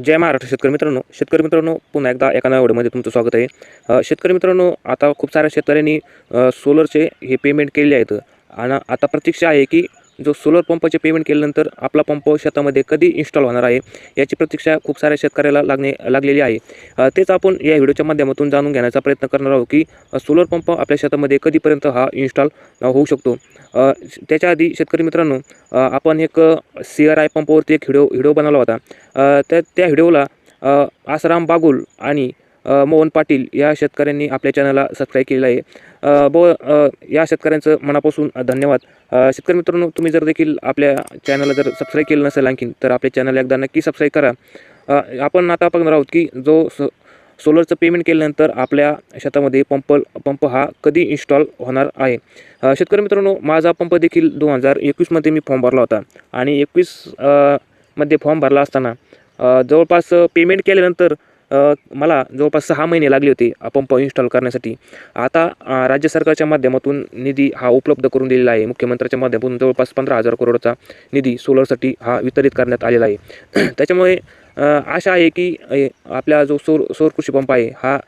जय महाराष्ट्र शेतकरी मित्रांनो. शेतकरी मित्रांनो पुन्हा एकदा एका नव्या व्हिडिओमध्ये तुमचं स्वागत आहे. शेतकरी मित्रांनो आता खूप साऱ्या शेतकऱ्यांनी सोलरचे हे पेमेंट केले आहेत. आणि आता प्रतीक्षा आहे की जो सोलर पंपाचे पेमेंट केल्यानंतर आपला पंप शेतामध्ये कधी इन्स्टॉल होणार आहे याची प्रतीक्षा खूप साऱ्या शेतकऱ्याला लागणे लागलेली आहे. तेच आपण या व्हिडिओच्या माध्यमातून जाणून घेण्याचा प्रयत्न करणार आहोत की सोलर पंप आपल्या शेतामध्ये कधीपर्यंत हा इन्स्टॉल होऊ शकतो. त्याच्या आधी शेतकरी मित्रांनो आपण एक सी आर आय पंपावरती एक व्हिडिओ व्हिडिओ बनवला होता. त्या त्या व्हिडिओला आसाराम बागुल आणि मोहन पाटील या शेतकऱ्यांनी आपल्या चॅनलला सबस्क्राईब केलेलं आहे. ब या शेतकऱ्यांचं मनापासून धन्यवाद. शेतकरी मित्रांनो तुम्ही जर देखील आपल्या चॅनलला जर सबस्क्राईब केलं नसेल आणखीन तर आपल्या चॅनल एकदा नक्की सबस्क्राईब करा. आपण आता बघणार आहोत की जो स सोलरचं पेमेंट केल्यानंतर आपल्या शेतामध्ये पंप पंप हा कधी इन्स्टॉल होणार आहे? शेतकरी मित्रांनो माझा पंप देखील दोन हजार एकवीसमध्ये मी फॉर्म भरला होता. आणि एकवीसमध्ये फॉर्म भरला असताना जवळपास पेमेंट केल्यानंतर मला जवळपास सहा महिने लागले होते पंप इन्स्टॉल करण्यासाठी. आता राज्य सरकारच्या माध्यमातून निधी हा उपलब्ध करून दिलेला आहे. मुख्यमंत्र्याच्या माध्यमातून जवळपास पंधरा हजार करोडचा निधी सोलरसाठी हा वितरित करण्यात आलेला आहे. त्याच्यामुळे आशा आहे की आपला जो सौर सौर कृषी पंप आहे हा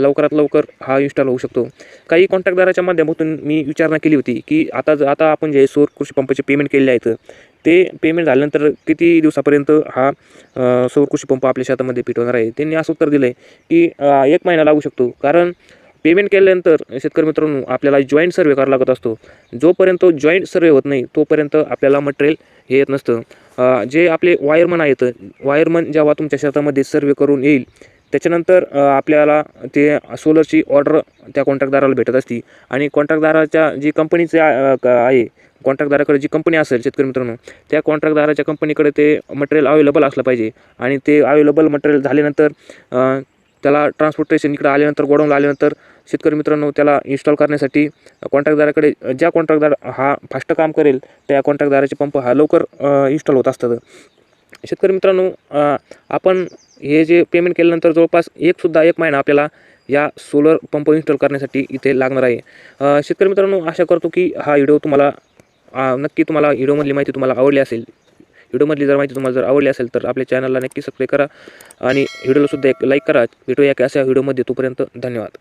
लवकरात लवकर हा इन्स्टॉल होऊ शकतो. काही कॉन्ट्रॅक्टदाराच्या माध्यमातून मी विचारणा केली होती की आता ज- आता आपण जे सौर कृषी पंपाचे पेमेंट केलेले आहेत ते पेमेंट झाल्यानंतर किती दिवसापर्यंत हा सौर कृषी पंप आपल्या शेतामध्ये पिटवणार आहे? त्यांनी असं उत्तर दिलं आहे की एक महिना लागू शकतो. कारण पेमेंट केल्यानंतर शेतकरी मित्रांनो आपल्याला जॉईंट सर्वे करावा लागत असतो. जोपर्यंत जॉईंट सर्वे होत नाही तोपर्यंत आपल्याला मटेरियल हे येत नसतं. जे आपले वायरमन आहेत वायरमन जेव्हा तुमच्या शेतामध्ये सर्वे करून येईल त्याच्यानंतर आपल्याला ते सोलरची ऑर्डर त्या कॉन्ट्रॅक्टदाराला भेटत असती. आणि कॉन्ट्रॅक्टदाराच्या जी कंपनीचे आहे कॉन्ट्रॅक्टदाराकडे जी कंपनी असेल शेतकरी मित्रांनो त्या कॉन्ट्रॅक्टदाराच्या कंपनीकडे ते मटेरियल अवेलेबल असलं पाहिजे. आणि ते अवेलेबल मटेरियल झाल्यानंतर त्याला ट्रान्सपोर्टेशन इकडे आल्यानंतर गोडाऊनला आल्यानंतर शेतकरी मित्रांनो त्याला इन्स्टॉल करण्यासाठी कॉन्ट्रॅक्टदाराकडे ज्या कॉन्ट्रॅक्टदार हा फास्ट काम करेल त्या कॉन्ट्रॅक्टदाराचे पंप हा लवकर इन्स्टॉल होत असतात. शेतकरी मित्रांनो आपण हे जे पेमेंट केल्यानंतर जवळपास एकसुद्धा एक महिना आपल्याला या सोलर पंप इन्स्टॉल करण्यासाठी इथे लागणार आहे. शेतकरी मित्रांनो आशा करतो की हा व्हिडिओ तुम्हाला नक्की तुम्हाला व्हिडिओमधली माहिती तुम्हाला आवडली असेल. व्हिडिओमधली जर माहिती तुम्हाला जर आवडली असेल तर आपल्या चॅनलला नक्की सबस्क्राईब करा आणि व्हिडिओलासुद्धा एक लाईक करा. भेटूया की अशा व्हिडिओमध्ये तोपर्यंत धन्यवाद.